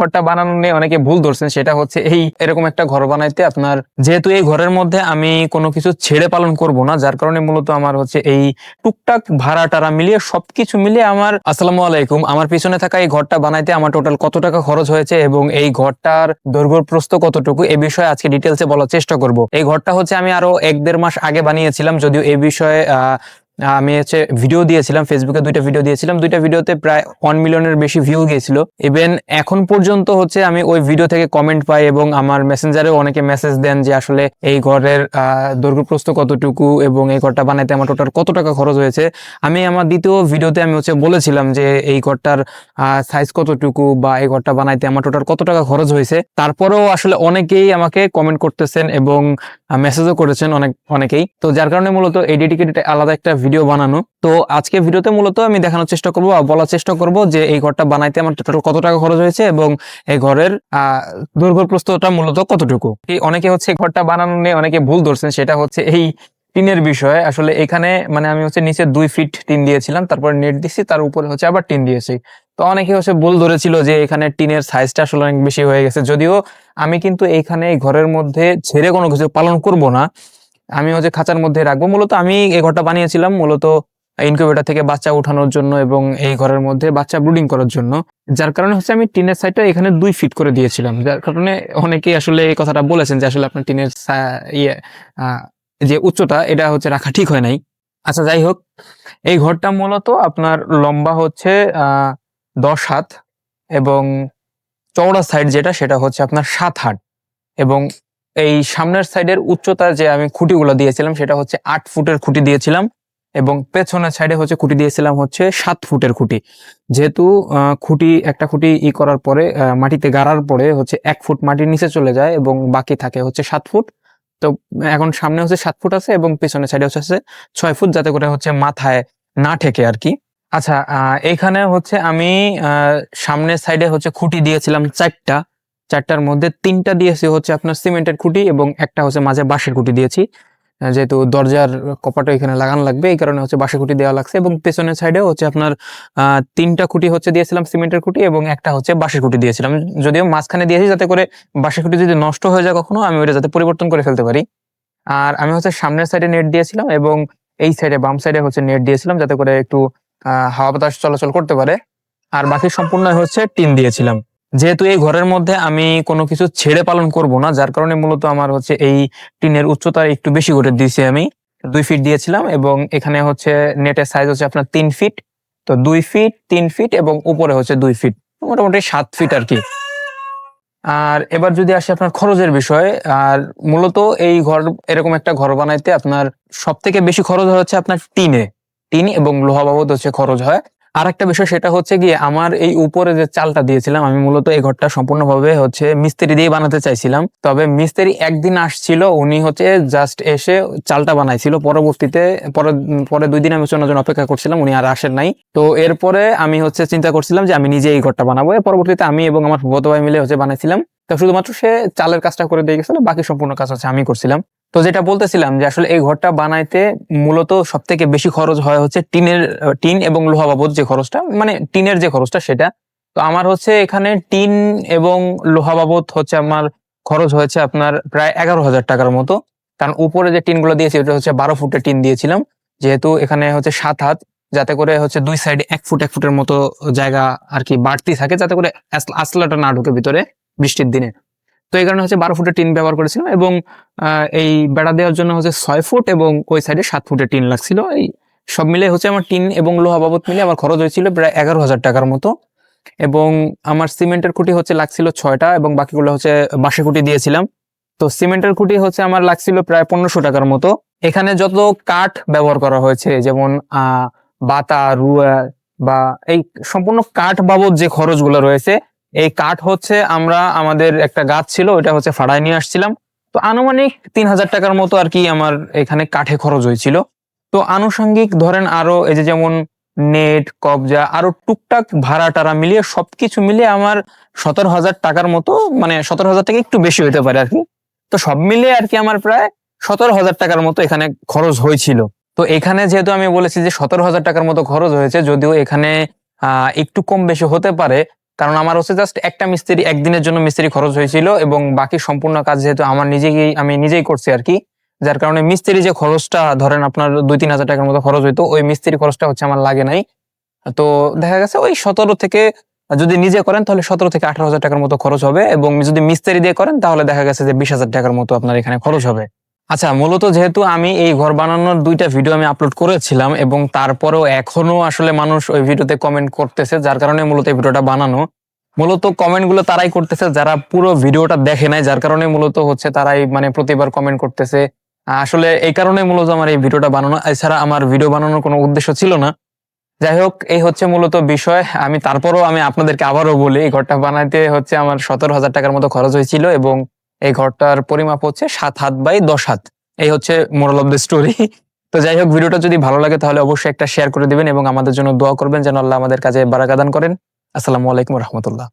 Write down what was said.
ঘরটা বানানো নিয়ে অনেকে ভুল ধরছেন, সেটা হচ্ছে এই এরকম একটা ঘর বানাইতে আপনার যেহেতু এই ঘরের মধ্যে আমি কোনো কিছু ছেড়ে পালন করব না, যার কারণে মূলত আমার হচ্ছে এই টুকটাক ভাড়া টাড়া মিলিয়ে সবকিছু মিলিয়ে আমার আসসালামু আলাইকুম, আমার পিছনে থাকা এই ঘরটা বানাইতে আমার টোটাল কত টাকা খরচ হয়েছে এবং এই ঘরটার দৈর্ঘ্য প্রস্থ কতটুকু, এ বিষয়ে আজকে ডিটেলসে বলার চেষ্টা করব। এই ঘরটা হচ্ছে আমি আরও এক দেড় মাস আগে বানিয়েছিলাম, যদিও এই বিষয়ে আমি হচ্ছে ভিডিও দিয়েছিলাম ফেসবুকে দুইটা ভিডিও দিয়েছিলাম। দুইটা ভিডিওতে প্রায় ওয়ান মিলিয়নের বেশি ভিউ গিয়েছিল। ইভেন এখন পর্যন্ত হচ্ছে আমি ওই ভিডিও থেকে কমেন্ট পাই এবং আমার মেসেঞ্জারেও অনেকে মেসেজ দেন যে আসলে এই ঘরের আহ, দৈর্ঘ্য কতটুকু এবং এই ঘরটা বানাইতে আমার টোটাল কত টাকা খরচ হয়েছে। আমি আমার দ্বিতীয় ভিডিওতে আমি হচ্ছে বলেছিলাম যে এই ঘরটার সাইজ কতটুকু বা এই ঘরটা বানাইতে আমার টোটাল কত টাকা খরচ হয়েছে। তারপরেও আসলে অনেকেই আমাকে কমেন্ট করতেছেন এবং মেসেজও করেছেন অনেক, অনেকেই। তো যার কারণে মূলত এই ডেডিকেটেড আলাদা একটা ভিডিও বানানো। তো আজকে ভিডিওতে মূলত আমি দেখানোর চেষ্টা করব বলার চেষ্টা করব যে এই ঘরটা বানাইতে আমার টোটাল কত টাকা খরচ হয়েছে এবং এই ঘরের দৈর্ঘ্য প্রস্তটা মূলত কতটুকু। অনেকে হচ্ছে ঘরটা বানানো নিয়ে অনেকে ভুল ধরছেন, সেটা হচ্ছে এই টিনের বিষয়ে। আসলে এখানে মানে আমি হচ্ছে নিচে দুই ফিট টিন দিয়েছিলাম, তারপর নেট দিছি, তার উপরে হচ্ছে আবার টিন দিয়েছি। তো অনেকে হচ্ছে ভুল ধরেছিল যে এখানে টিনের সাইজটা আসলে অনেক বেশি হয়ে গেছে। যদিও আমি কিন্তু এইখানে এই ঘরের মধ্যে ছেড়ে কোনো কিছু পালন করব না। আমি হচ্ছে খাঁচার মধ্যে রাখব। মূলত আমি এই ঘরটা বানিয়েছিলাম মূলত ইনকিউবেটর থেকে বাচ্চা উঠানোর জন্য এবং এই ঘরের মধ্যে বাচ্চা ব্রুডিং করার জন্য। যার কারণে হচ্ছে আমি টিনের সাইডটা এখানে দুই ফিট করে দিয়েছিলাম। যার কারণে অনেকেই আসলে এই কথাটা বলেছেন যে আসলে আপনার টিনের ইয়ে যে উচ্চতা, এটা হচ্ছে রাখা ঠিক হয় নাই। আচ্ছা যাই হোক। এই ঘরটা মূলত আপনার লম্বা হচ্ছে, আহ দশ হাত এবং চওড়া সাইড যেটা, সেটা হচ্ছে আপনার সাত হাত। এবং এই সামনের সাইডের উচ্চতা যে আমি খুঁটিগুলো দিয়েছিলাম, সেটা হচ্ছে আট ফুটের খুঁটি দিয়েছিলাম এবং পেছনের সাইডে হচ্ছে খুঁটি দিয়েছিলাম হচ্ছে সাত ফুটের খুঁটি। যেহেতু খুঁটি, একটা খুঁটি ই করার পরে মাটিতে গাড়ার পরে হচ্ছে এক ফুট মাটির নিচে চলে যায় এবং বাকি থাকে হচ্ছে সাত ফুট। তো এখন সামনে হচ্ছে সাত ফুট আছে এবং পেছনের সাইডে হচ্ছে ছয় ফুট, যাতে করে হচ্ছে মাথায় না ঠেকে আর কি। আচ্ছা আহ, এইখানে হচ্ছে আমি সামনের সাইডে হচ্ছে খুঁটি দিয়েছিলাম চারটা। চারটার মধ্যে তিনটা দিয়েছি হচ্ছে আপনার সিমেন্টের খুঁটি এবং একটা হচ্ছে মাঝে বাঁশের খুঁটি দিয়েছি। যেহেতু দরজার কপাটা এখানে লাগানো লাগবে এই কারণে হচ্ছে বাঁশের খুঁটি দেওয়া লাগছে এবং পেছনের সাইডে হচ্ছে আপনার তিনটা খুঁটি হচ্ছে দিয়েছিলাম সিমেন্টের খুঁটি এবং একটা হচ্ছে বাঁশের খুঁটি দিয়েছিলাম। যদিও মাঝখানে দিয়েছি যাতে করে বাঁশের খুঁটি যদি নষ্ট হয়ে যায় কখনো আমি ওটা যাতে পরিবর্তন করে ফেলতে পারি। আর আমি হচ্ছে সামনের সাইডে নেট দিয়েছিলাম এবং এই সাইডে বাম সাইডে হচ্ছে নেট দিয়েছিলাম যাতে করে একটু হাওয়া বাতাস চলাচল করতে পারে। আর বাকি সম্পূর্ণ হচ্ছে টিন দিয়েছিলাম। যেহেতু এই ঘরের মধ্যে আমি কোনো কিছু ছেড়ে পালন করব না, যার কারণে মূলত আমার হচ্ছে এই টিনের উচ্চতা একটু বেশি করে দিয়েছি আমি। দুই ফিট দিয়েছিলাম এবং এখানে হচ্ছে নেটের সাইজ হচ্ছে আপনার তিন ফিট তো দুই ফিট তিন ফিট এবং উপরে হচ্ছে দুই ফিট মোটামুটি সাত ফিট আর কি। আর এবার যদি আসি আপনার খরচের বিষয়ে, আর মূলত এই ঘর, এরকম একটা ঘর বানাইতে আপনার সব থেকে বেশি খরচ হচ্ছে আপনার টিনে। টিন এবং লোহা বাবদ হচ্ছে খরচ হয়। আর একটা বিষয় সেটা হচ্ছে গিয়ে আমার এই উপরে যে চালটা দিয়েছিলাম, আমি মূলত এই ঘরটা সম্পূর্ণভাবে হচ্ছে মিস্ত্রি দিয়ে বানাতে চাইছিলাম। তবে মিস্ত্রি একদিন আসছিল, উনি হচ্ছে জাস্ট এসে চালটা বানাইছিল। পরবর্তীতে, পরে পরে দুই দিন আমি জন্য অপেক্ষা করছিলাম, উনি আর আসেন নাই। তো এরপরে আমি হচ্ছে চিন্তা করছিলাম যে আমি নিজে এই ঘরটা বানাবো। পরবর্তীতে আমি এবং আমার ভাই মিলে হচ্ছে বানাইছিলাম। তো শুধুমাত্র সে চালের কাজটা করে দিয়ে গেছিল, বাকি সম্পূর্ণ কাজ হচ্ছে আমি করছিলাম। তো যেটা বলতেছিলাম যে আসলে এই ঘরটা বানাইতে মূলত সব থেকে বেশি খরচ হয় হচ্ছে টিনের, টিন এবং লোহা বাবদ যে খরচটা মানে টিনের যে খরচটা সেটা। তো আমার হচ্ছে এখানে টিন এবং লোহা বাবদ হচ্ছে আমার খরচ হয়েছে আপনার প্রায় এগারো হাজার টাকার মতো। কারণ উপরে যে টিনগুলো দিয়েছি, ওটা হচ্ছে বারো ফুটের টিন দিয়েছিলাম। যেহেতু এখানে হচ্ছে সাত হাত, যাতে করে হচ্ছে দুই সাইডে এক ফুট, এক ফুটের মতো জায়গা আর কি বাড়তি থাকে, যাতে করে আস- আসলাটা না ঢুকে ভিতরে বৃষ্টির দিনে। তো এই কারণে হচ্ছে বারো ফুটের টিন ব্যবহার করেছিলাম এবং এই বেড়া দেওয়ার জন্য হচ্ছে ছয় ফুট এবং ওই সাইডে সাত ফুটের টিন লাগছিল। এই সব মিলে হচ্ছে আমার টিন এবং লোহা বাবদ মিলে আমার খরচ হয়েছিল প্রায় এগারো হাজার টাকার মতো। এবং আমার সিমেন্টের খুঁটি হচ্ছে লাগছিল ছয়টা এবং বাকিগুলো হচ্ছে বাঁশের খুঁটি দিয়েছিলাম। তো সিমেন্টের খুঁটি হচ্ছে আমার লাগছিল প্রায় পনেরোশো টাকার মতো। এখানে যত কাঠ ব্যবহার করা হয়েছে, যেমন বাতা রুয়া বা এই সম্পূর্ণ কাঠ বাবদ যে খরচগুলো রয়েছে এই কাঠ হচ্ছে আমরা আমাদের একটা গাছ ছিল ওটা হচ্ছে ফাড়ায় নিয়ে আসছিলাম। তো আনুমানিক তিন হাজার টাকার মতো আর কি আমার এখানে কাঠে খরচ হয়েছিল। তো আনুষঙ্গিক ধরেন আরও এই যে যেমন নেট, কবজা, আরও টুকটাক ভাড়া টাড়া মিলিয়ে সবকিছু মিলিয়ে আমার সতেরো হাজার টাকার মতো মানে সতেরো হাজার টাকা একটু বেশি হতে পারে আর কি। তো সব মিলিয়ে আর কি আমার প্রায় সতেরো হাজার টাকার মতো এখানে খরচ হয়েছিল। তো এখানে যেহেতু আমি বলেছি যে সতেরো হাজার টাকার মতো খরচ হয়েছে, যদিও এখানে একটু কম বেশি হতে পারে কারণ আমার হচ্ছে জাস্ট একটা মিস্ত্রি, একদিনের জন্য মিস্ত্রি খরচ হয়েছিল এবং বাকি সম্পূর্ণ কাজ যেহেতু আমার নিজেই আমি নিজেই করছি আর কি, যার কারণে মিস্ত্রি যে খরচটা, ধরেন আপনার দুই তিন হাজার টাকার মতো খরচ হইতো, ওই মিস্ত্রি খরচটা হচ্ছে আমার লাগে নাই। তো দেখা গেছে ওই সতেরো থেকে, যদি নিজে করেন তাহলে সতেরো থেকে আঠারো হাজার টাকার মতো খরচ হবে এবং যদি মিস্ত্রি দিয়ে করেন তাহলে দেখা গেছে যে বিশ হাজার টাকার মতো আপনার এখানে খরচ হবে। আচ্ছা মূলত যেহেতু আমি এই ঘর বানানোর দুইটা ভিডিও আমি আপলোড করেছিলাম এবং তারপরেও এখনও আসলে মানুষ ওই ভিডিওতে কমেন্ট করতেছে, যার কারণে মূলত এই ভিডিওটা বানানো। মূলত কমেন্টগুলো তারাই করতেছে, যারা পুরো ভিডিওটা দেখে নাই, যার কারণে মূলত হচ্ছে তারাই মানে প্রতিবার কমেন্ট করতেছে। আসলে এই কারণে মূলত আমার এই ভিডিওটা বানানো। এছাড়া আমার ভিডিও বানানোর কোনো উদ্দেশ্য ছিল না। যাই হোক, এই হচ্ছে মূলত বিষয়। আমি তারপরও আমি আপনাদেরকে আবারও বলি, এই ঘরটা বানাইতে হচ্ছে আমার সতেরো হাজার টাকার মতো খরচ হয়েছিল এবং এই ঘরটার পরিমাপ হচ্ছে সাত হাত বাই দশ হাত। এই হচ্ছে মোরাল অব দ্য স্টোরি তো যাই হোক, ভিডিওটা যদি ভালো লাগে তাহলে অবশ্যই একটা শেয়ার করে দিবেন এবং আমাদের জন্য দোয়া করবেন যেন আল্লাহ আমাদের কাজে বারাকাদান করেন। আসসালামু আলাইকুম রহমতুল্লাহ।